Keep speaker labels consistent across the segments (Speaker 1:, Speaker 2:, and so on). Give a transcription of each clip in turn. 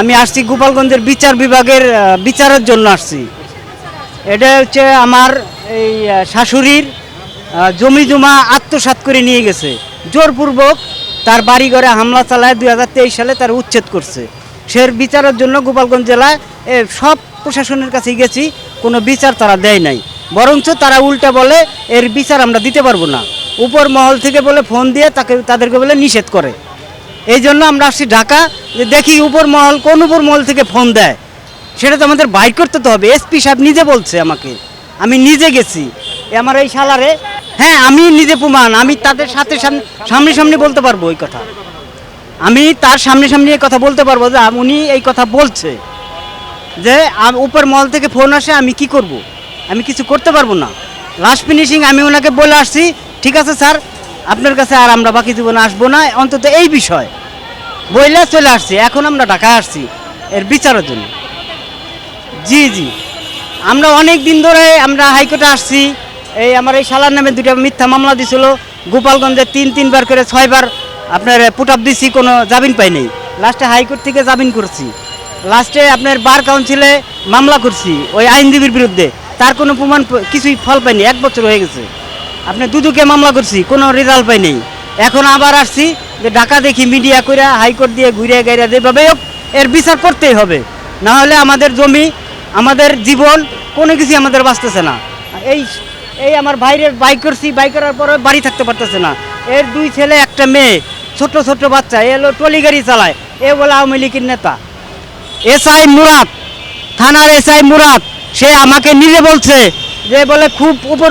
Speaker 1: আমি আসছি গোপালগঞ্জের বিচার বিভাগের বিচারের জন্য আসছি। এটা হচ্ছে আমার এই শাশুড়ির জমি জমা আত্মসাৎ করে নিয়ে গেছে। জোরপূর্বক তার বাড়ি ঘরে হামলা চালায়, দুই হাজার তেইশ সালে তার উচ্ছেদ করছে। সে বিচারের জন্য গোপালগঞ্জ জেলায় সব প্রশাসনের কাছে গেছি, কোনো বিচার তারা দেয় নাই। বরঞ্চ তারা উল্টা বলে, এর বিচার আমরা দিতে পারব না। উপর মহল থেকে বলে, ফোন দিয়ে তাকে, তাদেরকে বলে নিষেধ করে। এই জন্য আমরা আসছি ঢাকা, যে দেখি উপর মহল, কোন উপর মহল থেকে ফোন দেয়। সেটা তো আমাদের বাইর করতে তো হবে। এসপি সাহেব নিজে বলছে আমাকে, আমি নিজে গেছি। আমার এই শালারে হ্যাঁ আমি নিজে প্রমাণ, আমি তাদের সাথে সামনে সামনে বলতে পারব ওই কথা। আমি তার সামনে সামনে এই কথা বলতে পারব যে উনি এই কথা বলছে। যে উপর মহল থেকে ফোন আসে, আমি কি করব। আমি কিছু করতে পারব না। লাস্ট ফিনিশিং আমি ওনাকে বলে আসছি, ঠিক আছে স্যার আপনার কাছে আর আমরা বাকি জীবনে আসব না, অন্তত এই বিষয়। বইলে চলে আসছি, এখন আমরা ঢাকায় আসছি এর বিচারের জন্য। জি জি। আমরা অনেক দিন ধরে আমরা হাইকোর্টে আসছি, এই আমার এই শালার নামে দুটা মিথ্যা মামলা দিছিল, গোপালগঞ্জে তিন, তিনবার করে ছয়বার আপনার পুট আপ দিছি, কোনো জামিন পাই নাই। লাস্টে হাইকোর্ট থেকে জামিন করছি। লাস্টে আপনার বার কাউন্সিলে মামলা করছি, ওই আইনজীবীর বিরুদ্ধে। তার কোনো প্রমাণ কিছুই ফল পাইনি, এক বছর হয়ে গেছে। আপনি দুদুকে মামলা করছি, কোনো রেজাল্ট পাই নেই। এখন আবার আসছি, যে ঢাকা দেখি মিডিয়া করে হাইকোর্ট দিয়ে ঘুরে গাইরা যেভাবে হোক, এর বিচার করতেই হবে। না হলে আমাদের জমি, আমাদের জীবন, কোনো কিছু আমাদের বাঁচতেছে না। এই এই আমার ভাইয়ের বাইক করছি বাইক করার পরে বাড়ি থাকতে পারতেছে না। এর দুই ছেলে, একটা মেয়ে, ছোট ছোট বাচ্চা, এ হলো টলি গাড়ি চালায়, এ বলে আওয়ামী লীগের নেতা। এসআই মুরাদ, থানার এসআই মুরাদ, সে আমাকে নিজে বলছে, যে বলে খুব উপর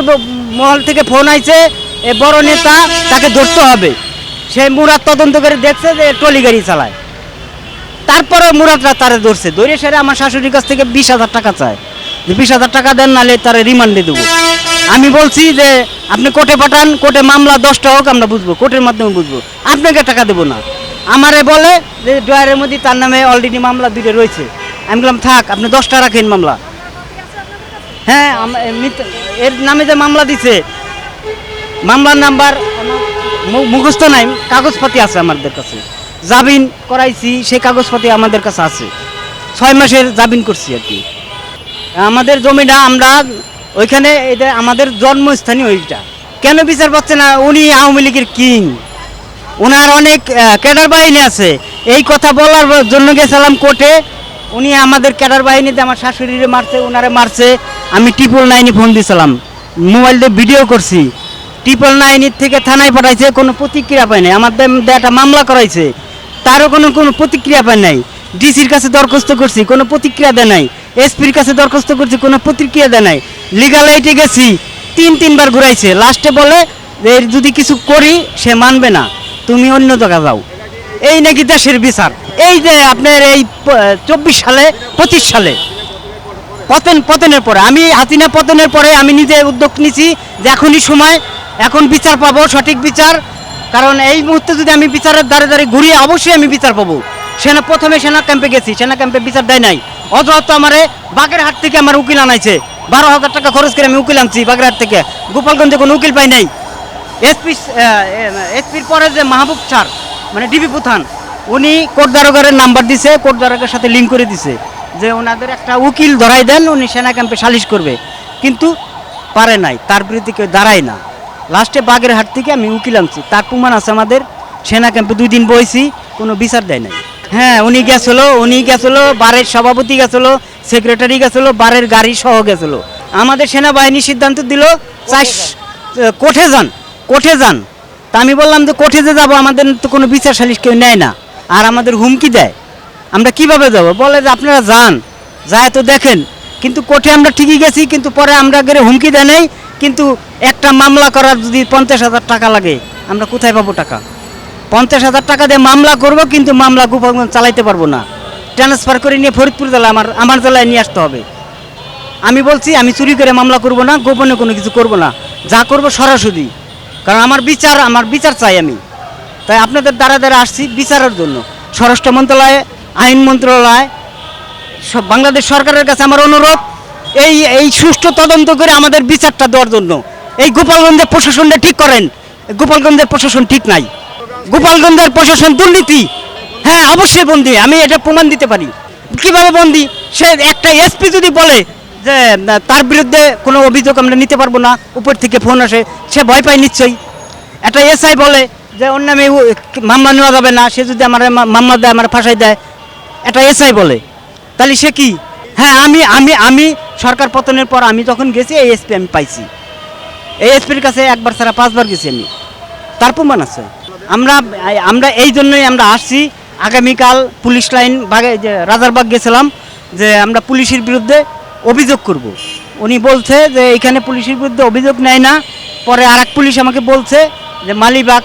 Speaker 1: মহল থেকে ফোন আইছে, এ বড় নেতা তাকে ধরতে হবে। সে মুরাদ তদন্ত করে দেখছে যে টলি গাড়ি চালায়। তারপরে মুরাদরা তারে ধরছে। ধরে সেরে আমার শাশুড়ির কাছ থেকে বিশ হাজার টাকা চায়। যে বিশ হাজার টাকা দেন নালে তারে রিমান্ডে দেবো। আমি বলছি যে, আপনি কোর্টে পাঠান, কোর্টে মামলা দশটা হোক, আমরা বুঝব। কোর্টের মাধ্যমে বুঝব। আপনাকে টাকা দেবো না। আমারে বলে যে, ড্রয়ারের মধ্যে তার নামে অলরেডি মামলা দুটো রয়েছে। আমি বললাম, থাক, আপনি দশটা রাখেন মামলা। হ্যাঁ এর নামে যে মামলা দিছে, মামলার নাম্বার মুখস্থ নাই, কাগজপাতি আছে আমাদের কাছে। জামিন করাইছি, সেই কাগজপাতি আমাদের কাছে আছে। ছয় মাসের জামিন করছি আর কি। আমাদের জমিটা আমরা ওইখানে এটা আমাদের জন্মস্থানীয় ওইটা। কেন বিচার পাচ্ছে না? উনি আওয়ামী লীগের কিং। ওনার অনেক ক্যাডার বাহিনী আছে। এই কথা বলার জন্য গেছিলাম কোর্টে। উনি আমাদের ক্যাডার বাহিনীতে আমার শাশুড়িরে মারছে ওনারে মারছে। আমি ট্রিপল নাইনে ফোন দিয়েছিলাম মোবাইল দিয়ে ভিডিও করছি। ট্রিপল নাইনের থেকে থানায় পাঠাইছে, কোনো প্রতিক্রিয়া পায় নাই। আমার একটা মামলা করাইছে। তারও কোনো কোনো প্রতিক্রিয়া পায় নাই। ডিসির কাছে দরখাস্ত করছি, কোনো প্রতিক্রিয়া দেয় নাই। এসপির কাছে দরখাস্ত করছি, কোনো প্রতিক্রিয়া দেয় নাই। লিগাল এইটে গেছি, তিন তিনবার ঘুরাইছে। লাস্টে বলে এর যদি কিছু করি, সে মানবে না। তুমি অন্য জায়গা যাও। এই নাকি দেশের বিচার। এই যে আপনার এই চব্বিশ সালে, পঁচিশ সালে পতন, পতনের পরে। আমি হাসিনা পতনের পরে আমি নিজে উদ্যোগ নিছি যে এখনই সময়, এখন বিচার পাবো, সঠিক বিচার। কারণ এই মুহূর্তে যদি আমি বিচারের দ্বারে দ্বারে ঘুরিয়ে অবশ্যই আমি বিচার পাবো। সেনা প্রথমে সেনা ক্যাম্পে গেছি, সেনা ক্যাম্পে বিচার দেয় নাই। অযথ আমারে বাগেরহাট থেকে আমার উকিল আনাইছে। বারো হাজার টাকা খরচ করে আমি উকিল আনছি বাগেরহাট থেকে। গোপালগঞ্জে কোনো উকিল পাই নাই। এসপি এসপির পরে যে মাহবুব স্যার মানে ডিবি প্রধান, উনি কোর্ট দারোগারের নাম্বার দিছে, কোর্ট দারোগার সাথে লিঙ্ক করে দিছে। যে ওনাদের একটা উকিল ধরাই দেন, উনি সেনা ক্যাম্পে সালিশ করবে। কিন্তু পারে নাই, তার বিরুদ্ধে কেউ দাঁড়ায় না। লাস্টে বাগের হাট থেকে আমি উকিল আনছি। তার প্রমাণ আছে আমাদের, সেনা ক্যাম্পে দুই দিন বইছি, কোনো বিচার দেয় নাই। হ্যাঁ উনি গেছিল উনি গেছিল, বারের সভাপতি গেছিল, সেক্রেটারি গেছিল, বারের গাড়ি সহ গেছিল। আমাদের সেনাবাহিনী সিদ্ধান্ত দিল চার কোঠে যান কোঠে যান। তা আমি বললাম যে কোঠে যে যাব, আমাদের তো কোনো বিচার সালিশ কেউ নেয় না। আর আমাদের হুমকি দেয়। আমরা কীভাবে যাব? বলে যে আপনারা যান। যায় তো দেখেন। কিন্তু কোর্টে আমরা ঠিকই গেছি, কিন্তু পরে আমরা গেলে হুমকি দেয় নাই। কিন্তু একটা মামলা করার যদি পঞ্চাশ হাজার টাকা লাগে, আমরা কোথায় পাবো টাকা? পঞ্চাশ হাজার টাকা দিয়ে মামলা করব, কিন্তু মামলা গোপালগঞ্জ চালাইতে পারব না। ট্রান্সফার করে নিয়ে ফরিদপুর জেলা আমার আমার জেলায় নিয়ে আসতে হবে। আমি বলছি, আমি চুরি করে মামলা করব না, গোপনে কোনো কিছু করব না। যা করব সরাসরি। কারণ আমার বিচার আমার বিচার চাই আমি। তাই আপনাদের দ্বারা দ্বারা আসছি বিচারের জন্য। স্বরাষ্ট্র মন্ত্রণালয় আইন মন্ত্রণালয়, সব বাংলাদেশ সরকারের কাছে আমার অনুরোধ, এই এই সুষ্ঠু তদন্ত করে আমাদের বিচারটা দেওয়ার জন্য। এই গোপালগঞ্জের প্রশাসনটা ঠিক করেন। গোপালগঞ্জের প্রশাসন ঠিক নাই। গোপালগঞ্জের প্রশাসন দুর্নীতি। হ্যাঁ অবশ্যই বন্দি। আমি এটা প্রমাণ দিতে পারি। কীভাবে বন্দি? সে একটা এসপি যদি বলে যে তার বিরুদ্ধে কোনো অভিযোগ আমরা নিতে পারব না, উপর থেকে ফোন আসে, সে ভয় পায় নিশ্চয়ই। একটা এসআই বলে যে অন্য মামলা নেওয়া যাবে না। সে যদি আমার মামলা দেয়, আমার ফাঁসাই দেয় একটা এসআই বলে। তাহলে সে কি? হ্যাঁ আমি আমি আমি সরকার পতনের পর আমি যখন গেছি, এই এসপি আমি পাইছি। এই এসপির কাছে একবার ছাড়া পাঁচবার গেছি আমি। তার প্রমাণ আছে। আমরা আমরা এই জন্যই আমরা আসছি। আগামীকাল পুলিশ লাইন বাগে যে রাজারবাগ গেছিলাম, যে আমরা পুলিশের বিরুদ্ধে অভিযোগ করব। উনি বলছে যে এখানে পুলিশের বিরুদ্ধে অভিযোগ নেয় না। পরে আর পুলিশ আমাকে বলছে যে মালিবাগ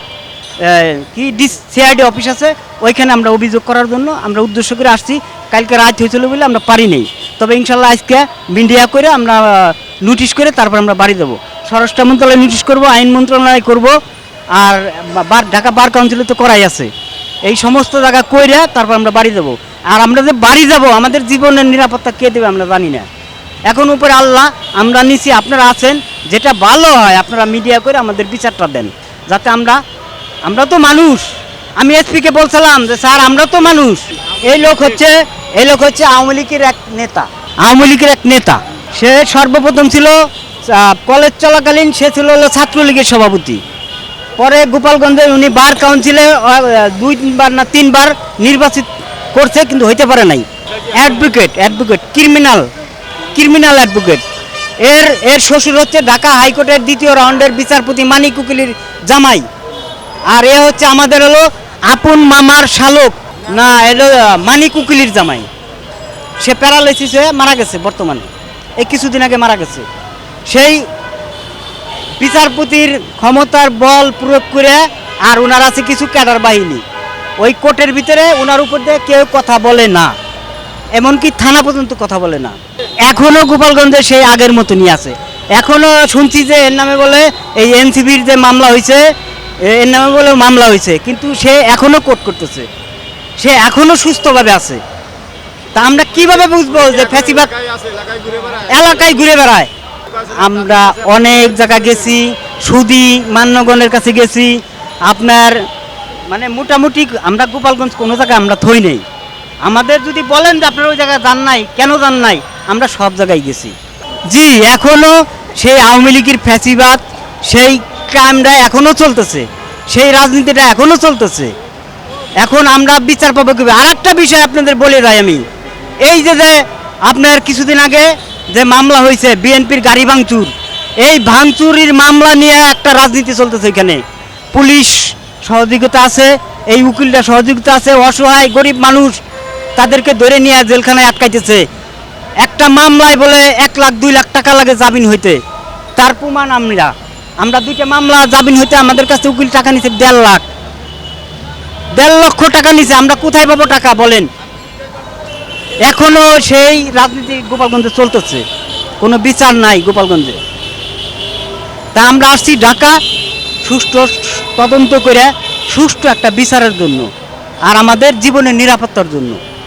Speaker 1: কি ডিস সিআইডি অফিস আছে, ওইখানে আমরা অভিযোগ করার জন্য আমরা উদ্দেশ্য করে আসছি। কালকে রাত হয়েছিল বলে আমরা পারি নেই। তবে ইনশাল্লাহ আজকে মিডিয়া করে আমরা নোটিশ করে তারপর আমরা বাড়ি দেবো। স্বরাষ্ট্র মন্ত্রণালয় নোটিশ করব, আইন মন্ত্রণালয় করব, আর বার, ঢাকা বার কাউন্সিলে তো করাই আছে। এই সমস্ত জায়গা কইরা তারপর আমরা বাড়ি দেবো। আর আমরা যে বাড়ি যাব, আমাদের জীবনের নিরাপত্তা কে দেবে আমরা জানি না। এখন উপরে আল্লাহ, আমরা নিছি, আপনারা আছেন, যেটা ভালো হয়, আপনারা মিডিয়া করে আমাদের বিচারটা দেন। যাতে আমরা আমরা তো মানুষ। আমি এসপিকে বলছিলাম যে স্যার আমরা তো মানুষ। এই লোক হচ্ছে এই লোক হচ্ছে আওয়ামী লীগের এক নেতা। আওয়ামী লীগের এক নেতা। সে সর্বপ্রথম ছিল কলেজ চলাকালীন সে ছিল হলো ছাত্রলীগের সভাপতি। পরে গোপালগঞ্জে উনি বার কাউন্সিলে আহ, দুই তিনবার না তিনবার নির্বাচিত করছে কিন্তু হইতে পারে নাই। Advocate advocate criminal criminal advocate. এর এর শ্বশুর হচ্ছে ঢাকা হাইকোর্টের দ্বিতীয় রাউন্ডের বিচারপতি মানিক উকিলের জামাই। আর এ হচ্ছে আমাদের হলো আপন মামার শালক। না এলো আহ, মানিক উকিলের জামাই। সে প্যারালাইসিস হয়ে মারা গেছে বর্তমানে। এই কিছুদিন আগে মারা গেছে। সেই বিচারপতির ক্ষমতার বল প্রয়োগ করে আর ওনার আছে কিছু ক্যাডার বাহিনী। ওই কোর্টের ভিতরে ওনার উপর দিয়ে কেউ কথা বলে না। এমনকি থানা পর্যন্ত কথা বলে না। এখনও গোপালগঞ্জে সেই আগের মতনই আছে। এখনও শুনছি যে এর নামে বলে এই এনসিবির যে মামলা হয়েছে এর নামে বলে মামলা হয়েছে, কিন্তু সে এখনও কোর্ট করতেছে। সে এখনও সুস্থভাবে আছে। তা আমরা কীভাবে বুঝব যে ফ্যাসিবাদ এলাকায় ঘুরে বেড়ায়? আমরা অনেক জায়গা গেছি, সুদি মান্যগণের কাছে গেছি। আপনার মানে মোটামুটি আমরা গোপালগঞ্জ কোনো জায়গায় আমরা থই নেই। আমাদের যদি বলেন যে আপনার ওই জায়গায় যান নাই, কেন যান নাই, আমরা সব জায়গায় গেছি। জি, এখনও সেই আওয়ামী লীগের ফ্যাসিবাদ, সেই ক্রাইমটা এখনও চলতেছে, সেই রাজনীতিটা এখনও চলতেছে। এখন আমরা বিচার পাবো কি আর একটা বিষয় আপনাদের বলে যাই আমি। এই যে যে আপনার কিছুদিন আগে যে মামলা হয়েছে বিএনপির গাড়ি ভাঙচুর, এই ভাঙচুরির মামলা নিয়ে একটা রাজনীতি চলতেছে এখানে। পুলিশ সহযোগিতা আছে, এই উকিলটা সহযোগিতা আছে, অসহায়, গরিব মানুষ তাদেরকে ধরে নিয়ে জেলখানায় আটকাইতেছে। একটা মামলায় বলে এক লাখ, দুই লাখ টাকা লাগে জামিন হইতে। তার প্রমাণ আমরা। আমরা দুইটা মামলা জামিন হইতে আমাদের কাছে উকিল টাকা নিচ্ছে দেড় লাখ। দেড় লক্ষ টাকা নিছে, আমরা কোথায় পাবো টাকা বলেন? এখনও সেই রাজনীতি গোপালগঞ্জে চলতেছে। কোনো বিচার নাই গোপালগঞ্জে। তা আমরা আসছি ঢাকা, সুষ্ঠু তদন্ত করে সুষ্ঠু একটা বিচারের জন্য আর আমাদের জীবনের নিরাপত্তার জন্য।